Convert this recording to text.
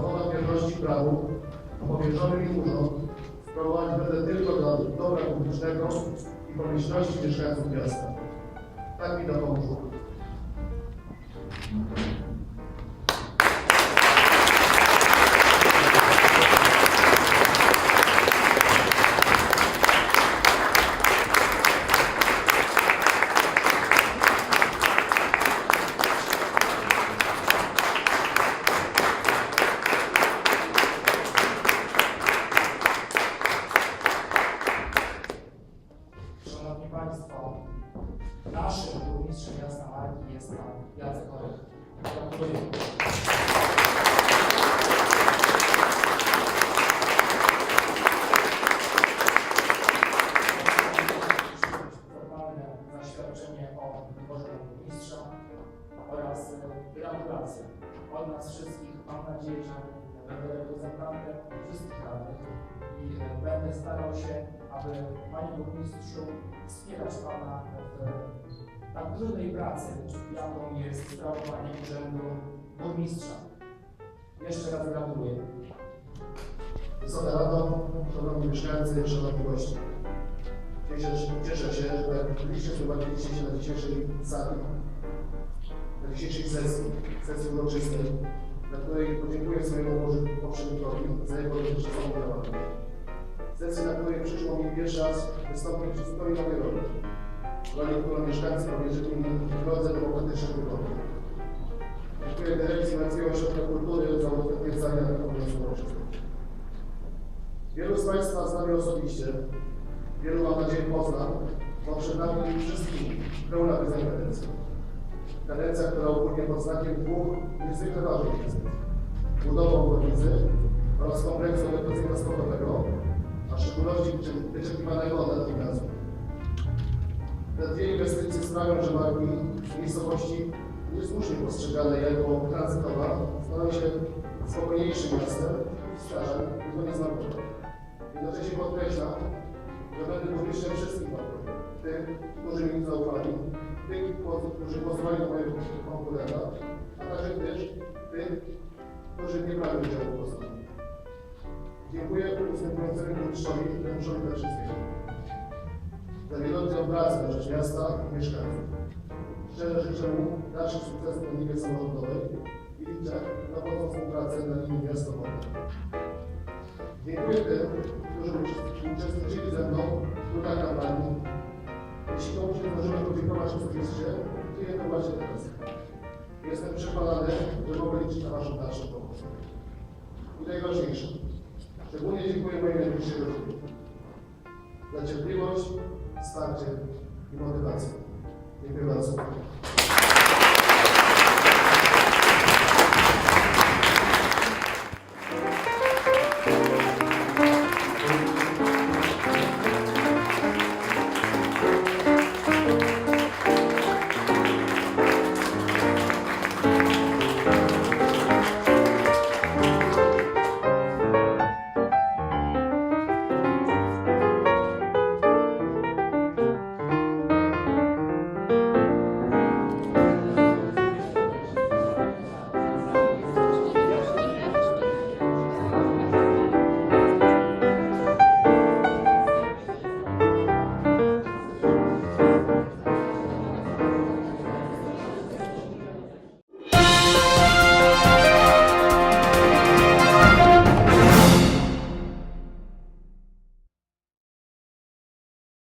że dochowam wierności prawu, powierzony mi urząd sprawować będę tylko dla dobra publicznego i pomyślności mieszkańców miasta. Tak mi dopomóż Bóg. Państwo, naszym burmistrzem miasta Marki jest Pan Jacek Orech. Gratuluję. Formalne zaświadczenie o wyborze burmistrza oraz gratulacje od nas wszystkich. Mam nadzieję, że będę reprezentantem wszystkich radnych i e, będę starał się, aby Panie Burmistrzu wspierać Pana w tak trudnej pracy, jaką jest sprawowanie urzędu burmistrza. Jeszcze raz gratuluję. Wysoka Rado, Szanowni Mieszkańcy, Szanowni Goście. Cieszę, cieszę się, że tak licznie się na dzisiejszej sali, na dzisiejszej sesji, sesji uroczystej, na której podziękuję swojemu poprzednikowi za jego dotychczasową działalność. Sesji, na której przyszło mi pierwszy raz wystąpić w zupełnie nowej roli. Roli, którą mieszkańcy powierzyli mi w drodze demokratycznych wyborów. Dziękuję Dyrekcji Miejskiego Ośrodka Kultury za udostępnienie tego obowiązku. Wielu z Państwa zna mnie osobiście, wielu mam nadzieję poznam, bo przed nami wszystkim pełna wyznań kadencja. Która upłynie pod znakiem dwóch niezwykle ważnych inwestycji. Budową obwodnicy oraz kompleksu edukacyjno-sportowego, a w szczególności wyczek- wyczekiwanego od lat gimnazjum. Te dwie inwestycje sprawią, że marki miejscowości niesłusznie postrzegane jako tranzytowa staną się spokojniejszym miastem, wskażeń i to nie zmarnować. Jednocześnie podkreślam, że będę burmistrzem wszystkich marków. Tych, którzy mi zaufali, tych, którzy na mojego konkurenta, a także też tych, którzy nie brali udziału w głosowaniu. Dziękuję ustępującemu burmistrzowi Januszowi Kaczyńskiemu za wieloletnią pracę na rzecz miasta i mieszkańców. Szczerze życzę mu dalszych sukcesów na niwie samorządowej i liczę na mocną współpracę na linii miasto Wodne. Dziękuję tym, którzy uczest- uczestniczyli ze mną w trudach kampanii. Jestem przekonany, że mogę liczyć na Waszą dalszą pomoc. I najważniejsze, szczególnie dziękuję mojej najbliższej rodzinie za cierpliwość, wsparcie i motywację. Dziękuję bardzo.